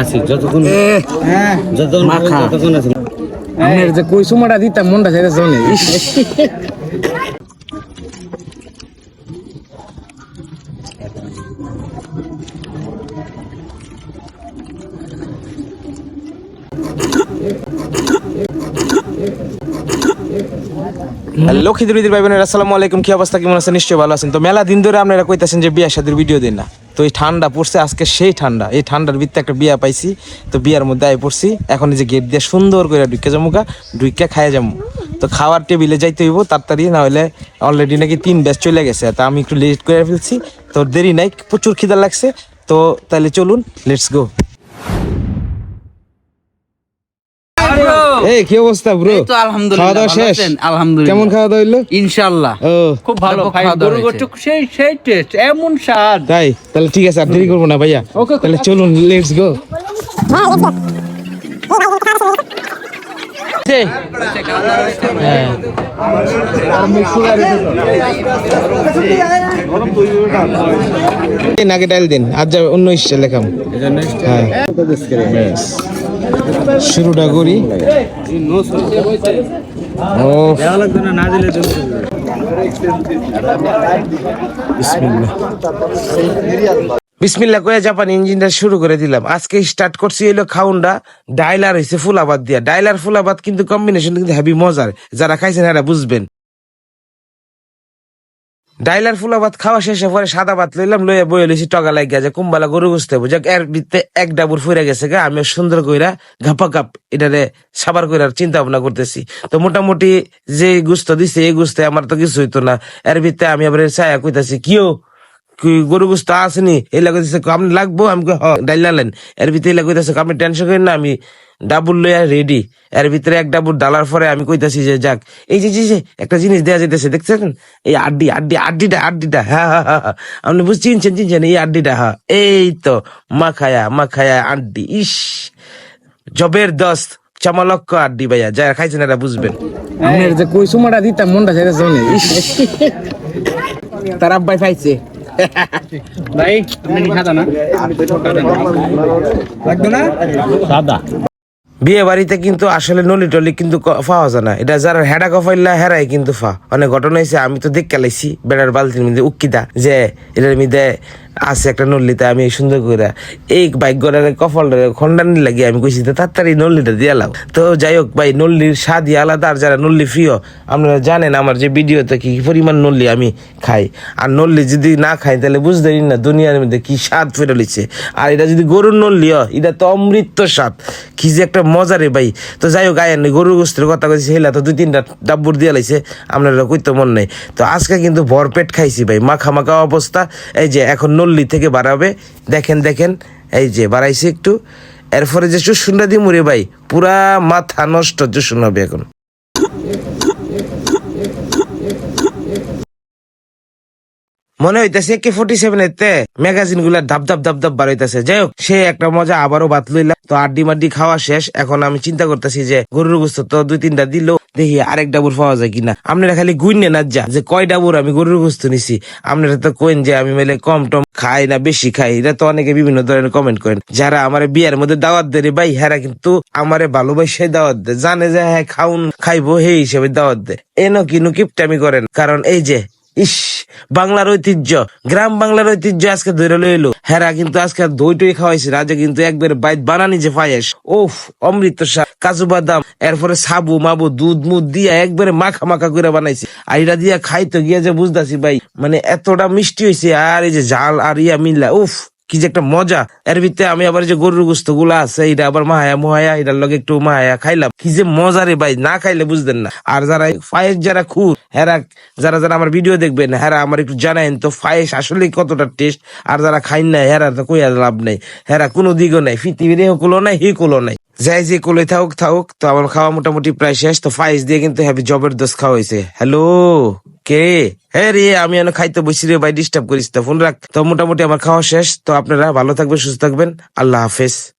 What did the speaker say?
আছি যতক্ষণ যতক্ষণ মাখা। ততক্ষণ আছি আমার যে কই সুমাটা দিতাম মনটা সেটা লক্ষ্মী দুরিদির ভাই বোনের আসসালামু আলাইকুম। কি অবস্থা? কেমন আছেন? নিশ্চয়ই ভালো আছেন। তো মেলা দিন ধরে আপনারা কইতাছেন যে বিয়া শাদির ভিডিও দিন না। তো এই ঠান্ডা পড়ছে, আজকে সেই ঠান্ডা। এই ঠান্ডার ভিত্তে একটা বিয়া পাইছি, তো বিয়ার মধ্যে আয় পড়ছি। এখন এই যে গেট দিয়ে সুন্দর করে ঢুকে গা ঢুকে খাইয়া যাব তো খাওয়ার টেবিলে যাইতে হইব, তাড়াতাড়ি না হলে অলরেডি নাকি তিন ব্যাচ চলে গেছে। তা আমি একটু লেট করে ফেলছি, তো দেরি নাই, প্রচুর খিদা লাগছে। তো তাহলে চলুন লেটস গো এই কি অবস্থা ব্রো এই তো আলহামদুলিল্লাহ, খাওয়া দাওয়া ভালো শেষ? আছেন? আলহামদুলিল্লাহ। কেমন খাওয়া দাওয়া হইল? খুব ভালো গরু গোটুক সেই সেই টেস্ট এমন স্বাদ। তাই? তাহলে ঠিক আছে আর দেরি করব না ভাইয়া। তাহলে চলুন লেটস গো নাকে ডাইল দিন আজ অন্য ইচ্ছে লেখাম হ্যাঁ। শুরুটা করি ও বিসমিল্লা কয়ে জাপান ইঞ্জিনটা শুরু করে দিলাম। আজকে স্টার্ট করছি এলো খাউন্ডা। ডাইলার হয়েছে ফুলাবাদ দিয়া। ডাইলার ফুলাবাদ কিন্তু কম্বিনেশন কিন্তু হেভি মজার। যারা খাইছেন এরা বুঝবেন। ডাইলার ফুলা ভাত খাওয়া শেষে পরে সাদা ভাত লইলাম, লইয়া বই লইছি, টগা লাগিয়া যে কুম্বালা গরু গুছতে বুঝে এর ভিত্তে এক ডাবুর ফুরে গেছে গা আমি সুন্দর কইরা ঘাপা ঘাপ এটারে সাবার কইরার চিন্তা ভাবনা করতেছি। তো মোটামুটি যে গুস্ত দিছে, এই গুস্তে আমার তো কিছু হইতো না। এর ভিত্তে আমি আবার ছায়া কইতাছি, কিও গরু গুস্ত আসেনি এই লাগে আপনি লাগবো? আমি ডাইলালেন এর ভিতরে লাগে দিছে আপনি টেনশন করেন না আমি ডাবুল লইয়া রেডি। এর ভিতরে এক ডাবুর ডালার পরে আমি কইতাছি যে যাক এই যে যে একটা জিনিস দেয়া যেতেছে দেখছেন? এই আড্ডি আড্ডি আড্ডিটা আড্ডিটা হ্যাঁ হ্যাঁ হ্যাঁ হ্যাঁ। আপনি বুঝ চিনছেন চিনছেন এই আড্ডিটা হ্যাঁ এই তো মাখায়া মাখায়া আড্ডি ইস জবের দস্ত চামালক্ক আড্ডি ভাইয়া যারা খাইছেন এরা বুঝবেন। যে কই সুমাটা দিতাম মনটা তার আব্বাই পাইছে বিয়ে বাড়িতে কিন্তু আসলে নলি টলি কিন্তু পাওয়া যায় না। এটা যারা হেডা কফাইল্লা হেরাই কিন্তু ফা। অনেক ঘটনা হয়েছে আমি তো দেখ লাইছি, বেড়ার বালতির মধ্যে উক্কিদা যে এটার মধ্যে আছে একটা নল্লিতে আমি সুন্দর করে এই বাইক গড়ারে কফল খন্ডানি লাগে আমি কইছি তাড়াতাড়ি নল্লিটা দিয়ে এলাম তো যাই হোক ভাই, নল্লির স্বাদই আলাদা আর যারা নল্লি প্রিয়, আপনারা জানেন আমার যে ভিডিওতে কি পরিমাণ নল্লি আমি খাই। আর নল্লি যদি না খাই, তাহলে বুঝতেই না দুনিয়ার মধ্যে কি স্বাদ ফেরে লইছে। আর এটা যদি গরুর নল্লি হয়, এটা তো অমৃত স্বাদ। কি যে একটা মজা রে ভাই। তো যাই হোক আয়েন, গরুর গোস্তের কথা কইছি, হেলা তো দুই তিনটা ডাব্বুর দিয়ে লাইছে, আপনারা কইতে মন নাই। তো আজকে কিন্তু ভরপেট খাইছি ভাই, মাখা মাখা অবস্থা। এই যে এখন নল্লি থেকে বাড়াবে। দেখেন দেখেন, এই যে বাড়াইছে একটু। এরপরে যে চুষুনটা দিয়ে মুড়ে ভাই, পুরা মাথা নষ্ট চুষুন হবে এখন। মনে হইতেছে কে ফোর্টি সেভেন এতে ম্যাগাজিনগুলা ধাপ ধাপ ধাপ ধাপ বার হইতেছে। যাই হোক সে একটা মজা আবারও বাত লইলাম তো আড্ডি মাড্ডি খাওয়া শেষ। এখন আমি চিন্তা করতেছি যে গরুর গোস্ত তো দুই তিনটা দিল। দেখি আরেক ডাবুর পাওয়া যায় কিনা। আপনারা খালি গুইনে না যা যে কয় ডাবুর আমি গরুর গোস্ত নিছি। আপনারা তো কইন যে আমি মেলে কম টম খাই না বেশি খাই, এটা তো অনেকে বিভিন্ন ধরনের কমেন্ট করেন। যারা আমার বিয়ের মধ্যে দাওয়াত দেয় ভাই, হেরা কিন্তু আমারে ভালোবাসে দাওয়াত দেয়। জানে যে হ্যাঁ খাউন, খাইবো, সেই হিসেবে দাওয়াত দেয়। এনো কিনু কিপটামি করেন। কারণ এই যে ইস, বাংলার ঐতিহ্য। গ্রাম বাংলার ঐতিহ্য আজকে ধরে লইলো। হেরা কিন্তু আজকে দই টই খাওয়াইছে রাজা কিন্তু একবার বাইত বানানি যে পায়েস। ওফ অমৃত কাজু বাদাম, এরপরে সাবু, মাবু, দুধ মুধ দিয়া একবারে মাখা মাখা করে বানাইছে। আর এটা দিয়া খাইতে গিয়া যে বুঝতাছি ভাই মানে এতটা মিষ্টি হয়েছে আর এই যে জাল আর ইয়া মিল্লা, উফ। কি যে একটা মজা। এর ভিতরে আমি আবার যে গরুর গোস্তগুলা আছে, এটা আবার মাহায়া মোহায়া, এটার লগে একটু মাহায়া খাইলাম। কি যে মজা রে ভাই, না খাইলে বুঝতেন না। আর যারা ফায়েস যারা খুর, হেরা, যারা যারা আমার ভিডিও দেখবেন, হেরা আমার একটু জানাইন তো ফায়েস আসলে কতটা টেস্ট আর যারা খাইন না হেরা তো কইয়া লাভ নাই। হেরা কোনো দিকও নাই পৃথিবীর এ কুলো নাই, হি কুলো নাই। যাই যে কোলে থাকুক থাকুক তো আমার খাওয়া মোটামুটি প্রায় শেষ। তো ফাইস দিয়ে কিন্তু হ্যাভি জবরদস্ত খাওয়া হয়েছে হ্যালো কে? হ্যাঁ রে, আমি এখন খাইতে বসি রে ভাই ডিস্টার্ব করিস তো। ফোন রাখ। তো মোটামুটি আমার খাওয়া শেষ। তো আপনারা ভালো থাকবেন, সুস্থ থাকবেন। আল্লাহ হাফেজ।